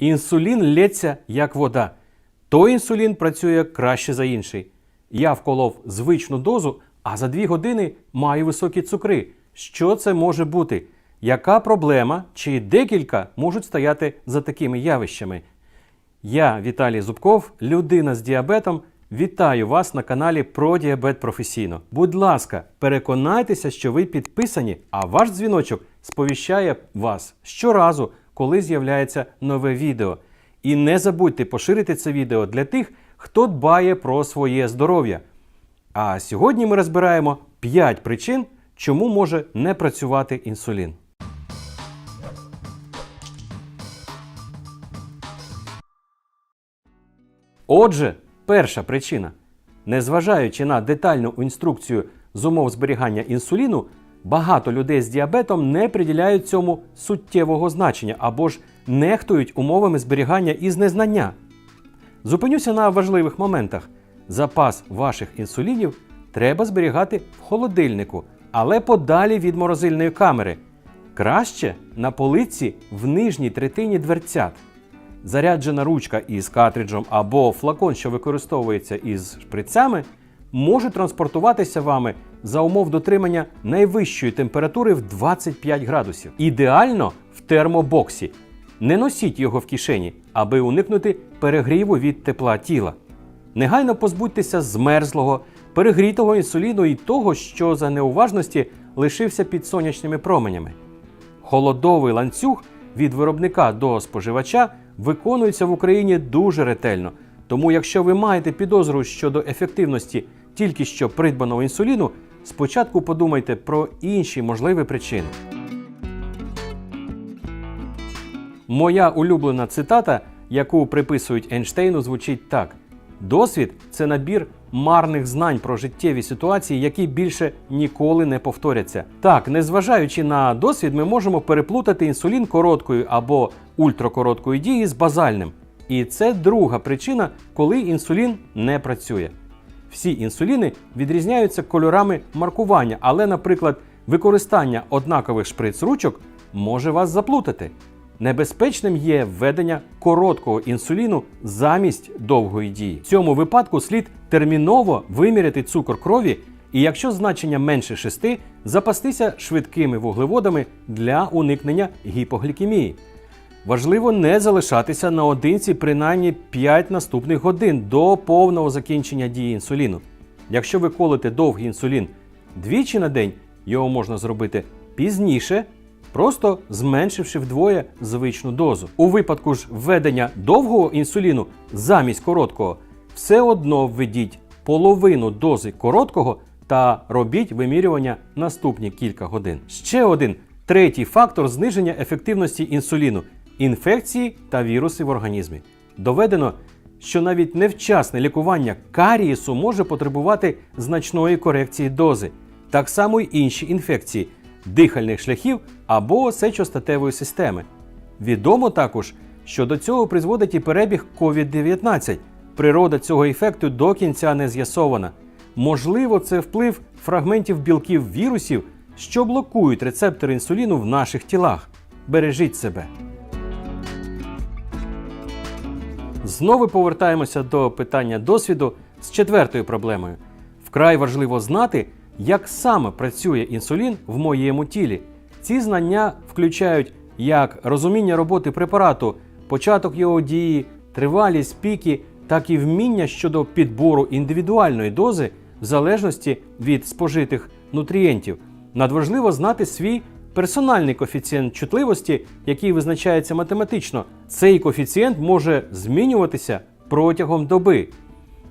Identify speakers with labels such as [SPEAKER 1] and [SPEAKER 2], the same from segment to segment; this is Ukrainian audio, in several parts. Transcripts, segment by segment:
[SPEAKER 1] Інсулін лється як вода. Той інсулін працює краще за інший. Я вколов звичну дозу, а за дві години маю високі цукри. Що це може бути? Яка проблема чи декілька можуть стояти за такими явищами? Я, Віталій Зубков, людина з діабетом. Вітаю вас на каналі про діабет професійно. Будь ласка, переконайтеся, що ви підписані, а ваш дзвіночок сповіщає вас щоразу, коли з'являється нове відео. І не забудьте поширити це відео для тих, хто дбає про своє здоров'я. А сьогодні ми розбираємо 5 причин, чому може не працювати інсулін. Отже, перша причина. Незважаючи на детальну інструкцію з умов зберігання інсуліну, багато людей з діабетом не приділяють цьому суттєвого значення або ж нехтують умовами зберігання із незнання. Зупинюся на важливих моментах. Запас ваших інсулінів треба зберігати в холодильнику, але подалі від морозильної камери. Краще на полиці в нижній третині дверцят. Заряджена ручка із картриджем або флакон, що використовується із шприцями, може транспортуватися вами за умов дотримання найвищої температури в 25 градусів. Ідеально в термобоксі. Не носіть його в кишені, аби уникнути перегріву від тепла тіла. Негайно позбудьтеся змерзлого, перегрітого інсуліну і того, що за неуважності лишився під сонячними променями. Холодовий ланцюг від виробника до споживача виконується в Україні дуже ретельно. Тому, якщо ви маєте підозру щодо ефективності тільки що придбаного інсуліну, спочатку подумайте про інші можливі причини. Моя улюблена цитата, яку приписують Ейнштейну, звучить так: досвід це набір марних знань про життєві ситуації, які більше ніколи не повторяться. Так, незважаючи на досвід, ми можемо переплутати інсулін короткої або ультракороткої дії з базальним. І це друга причина, коли інсулін не працює. Всі інсуліни відрізняються кольорами маркування, але, наприклад, використання однакових шприц-ручок може вас заплутати. Небезпечним є введення короткого інсуліну замість довгої дії. В цьому випадку слід терміново виміряти цукор крові, і якщо значення менше 6, запастися швидкими вуглеводами для уникнення гіпоглікемії. Важливо не залишатися наодинці принаймні 5 наступних годин до повного закінчення дії інсуліну. Якщо ви колите довгий інсулін двічі на день, його можна зробити пізніше, просто зменшивши вдвоє звичну дозу. У випадку ж введення довгого інсуліну замість короткого, все одно введіть половину дози короткого та робіть вимірювання наступні кілька годин. Ще один третій фактор зниження ефективності інсуліну інфекції та віруси в організмі. Доведено, що навіть невчасне лікування карієсу може потребувати значної корекції дози, так само й інші інфекції дихальних шляхів або сечостатевої системи. Відомо також, що до цього призводить і перебіг COVID-19. Природа цього ефекту до кінця не з'ясована. Можливо, це вплив фрагментів білків вірусів, що блокують рецептори інсуліну в наших тілах. Бережіть себе. Знову повертаємося до питання досвіду з четвертою проблемою. Вкрай важливо знати, як саме працює інсулін в моєму тілі. Ці знання включають як розуміння роботи препарату, початок його дії, тривалість піки, так і вміння щодо підбору індивідуальної дози в залежності від спожитих нутрієнтів. Надважливо знати свій персональний коефіцієнт чутливості, який визначається математично. Цей коефіцієнт може змінюватися протягом доби.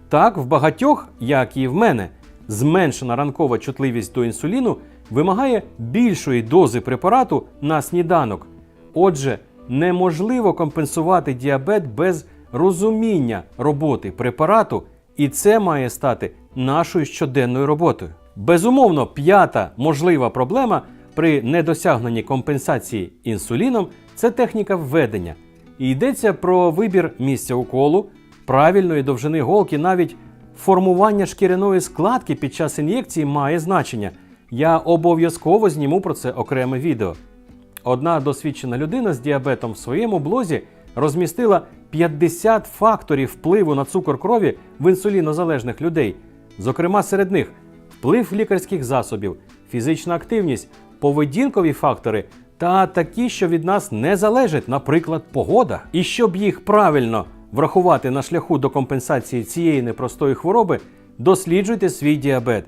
[SPEAKER 1] Так, в багатьох, як і в мене, зменшена ранкова чутливість до інсуліну вимагає більшої дози препарату на сніданок. Отже, неможливо компенсувати діабет без розуміння роботи препарату, і це має стати нашою щоденною роботою. Безумовно, п'ята можлива проблема при недосягненні компенсації інсуліном це техніка введення. І йдеться про вибір місця уколу, правильної довжини голки, навіть формування шкіряної складки під час ін'єкції має значення. Я обов'язково зніму про це окреме відео. Одна досвідчена людина з діабетом в своєму блозі розмістила 50 факторів впливу на цукор крові в інсулінозалежних людей. Зокрема, серед них вплив лікарських засобів, фізична активність, поведінкові фактори та такі, що від нас не залежать, наприклад, погода. І щоб їх правильно врахувати на шляху до компенсації цієї непростої хвороби, досліджуйте свій діабет.